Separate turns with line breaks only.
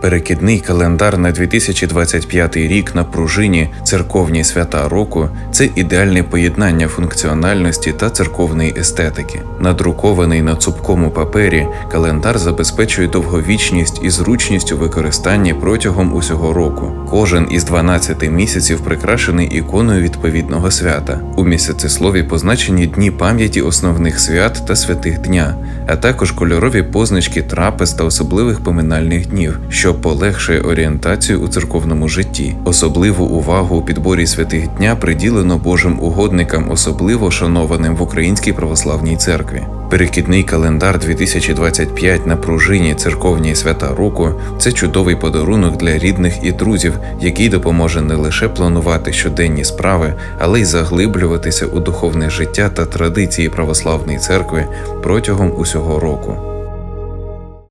Перекидний календар на 2025 рік на пружині церковні свята року це ідеальне поєднання функціональності та церковної естетики. Надрукований на цупкому папері, календар забезпечує довговічність і зручність у використанні протягом усього року. Кожен із 12 місяців прикрашений іконою відповідного свята. У місяцеслові позначені дні пам'яті основних свят та святих дня, а також кольорові позначки трапез та особливих поминальних днів, що полегшує орієнтацію у церковному житті. Особливу увагу у підборі святих дня приділено Божим угодникам, особливо шанованим в Українській православній церкві. Перекидний календар 2025 на пружині церковні свята року це чудовий подарунок для рідних і друзів, який допоможе не лише планувати щоденні справи, але й заглиблюватися у духовне життя та традиції православної церкви протягом усього року.